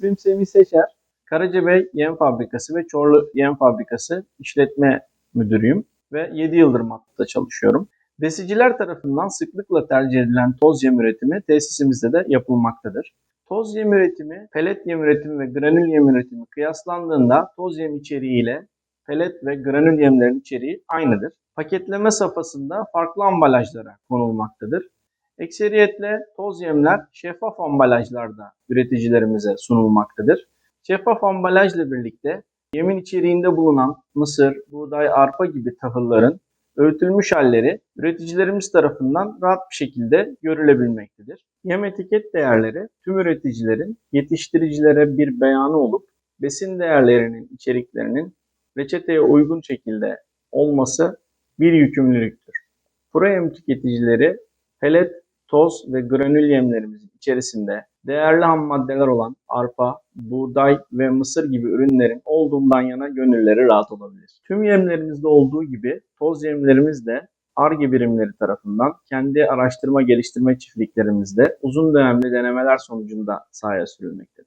İsmim Semih Seçer. Karacabey Yem Fabrikası ve Çorlu Yem Fabrikası işletme müdürüyüm ve 7 yıldır Matlı'da çalışıyorum. Besiciler tarafından sıklıkla tercih edilen toz yem üretimi tesisimizde de yapılmaktadır. Toz yem üretimi, pelet yem üretimi ve granül yem üretimi kıyaslandığında toz yem içeriği ile pelet ve granül yemlerin içeriği aynıdır. Paketleme safhasında farklı ambalajlara konulmaktadır. Ekseriyetle toz yemler şeffaf ambalajlarda üreticilerimize sunulmaktadır. Şeffaf ambalajla birlikte yemin içeriğinde bulunan mısır, buğday, arpa gibi tahılların öğütülmüş halleri üreticilerimiz tarafından rahat bir şekilde görülebilmektedir. Yem etiket değerleri tüm üreticilerin yetiştiricilere bir beyanı olup besin değerlerinin içeriklerinin reçeteye uygun şekilde olması bir yükümlülüktür. Kuru yem tüketicileri pelet, toz ve granül yemlerimizin içerisinde değerli ham maddeler olan arpa, buğday ve mısır gibi ürünlerin olduğundan yana gönülleri rahat olabilir. Tüm yemlerimizde olduğu gibi toz yemlerimiz de ARGE birimleri tarafından kendi araştırma geliştirme çiftliklerimizde uzun dönemli denemeler sonucunda sahaya sürülmektedir.